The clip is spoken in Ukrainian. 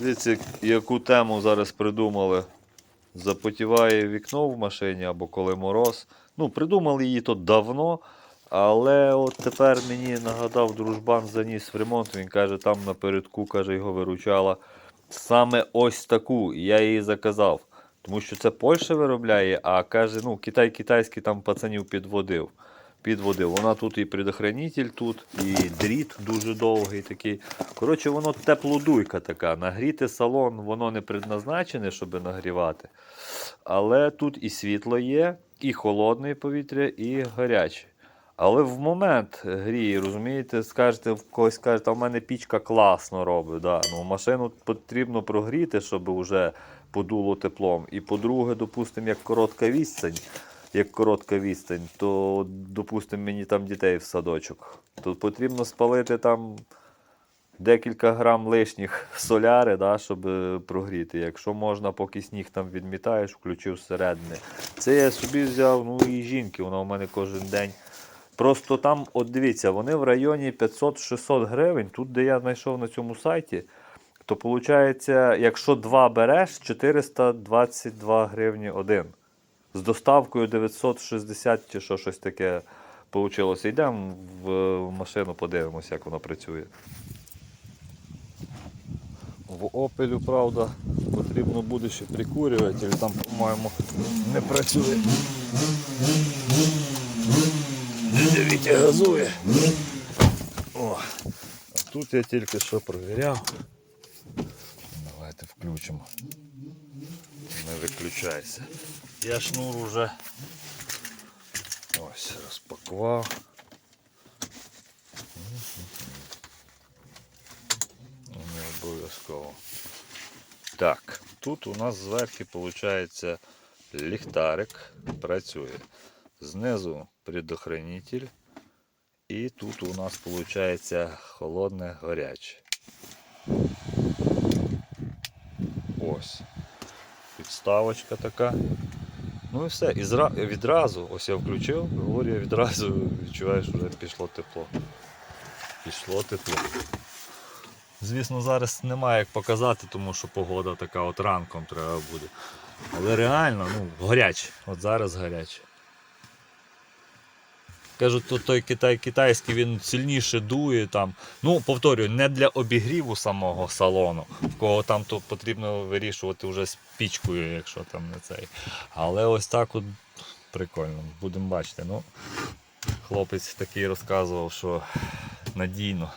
Дивіться, яку тему зараз придумали. Запотіває вікно в машині або коли мороз. Ну, придумали її то давно, але от тепер мені нагадав дружбан заніс в ремонт. Він каже, там напередку каже, його виручала саме ось таку. Я її заказав. Тому що це Польща виробляє, а каже, ну, Китай китайський там пацанів підводив. Підводив. Вона тут і предохранитель, тут, і дріт дуже довгий такий. Коротше, воно теплодуйка така. Нагріти салон, воно не предназначене, щоб нагрівати. Але тут і світло є, і холодне повітря, і гаряче. Але в момент гріє, розумієте, скажете, когось скажете, а в мене пічка класно робить. Да. Ну, машину потрібно прогріти, щоб вже подуло теплом. І по-друге, допустимо, як коротка відстань, як коротка відстань, то, допустимо, мені там дітей в садочок. То потрібно спалити там декілька грам лишніх соляри, да, щоб е, прогріти. Якщо можна, поки сніг там відмітаєш, включив зсередини. Це я собі взяв, ну і жінки, вона у мене кожен день. Просто там, от дивіться, вони в районі 500-600 гривень. Тут, де я знайшов на цьому сайті, то виходить, якщо два береш, 422 гривні один. З доставкою 960 чи що щось таке вийшло. Йдемо в машину, подивимося, як воно працює. В Opel, правда, потрібно буде ще прикурюватель, там, по-моєму, не працює. Дивіться, газує. О, тут я тільки що провіряв. Давайте включимо. Не виключайся. Я шнур уже ось розпакував. Не обов'язково. Так, тут у нас зверху виходить ліхтарик працює. Знизу предохранитель. І тут у нас виходить холодне гаряче. Ось. Підставочка така. Ну і все. І зра... відразу, ось я включив, говорю, я відразу відчуваєш, вже пішло тепло. Пішло тепло. Звісно, зараз немає як показати, тому що погода така от ранком треба буде. Але реально, ну, гаряче. От зараз гаряче. Кажуть, то той Китай китайський він сильніше дує там. Ну, повторюю, не для обігріву самого салону, в кого там то потрібно вирішувати вже з пічкою, якщо там не цей. Але ось так от прикольно, будемо бачити. Ну, хлопець такий розказував, що надійно.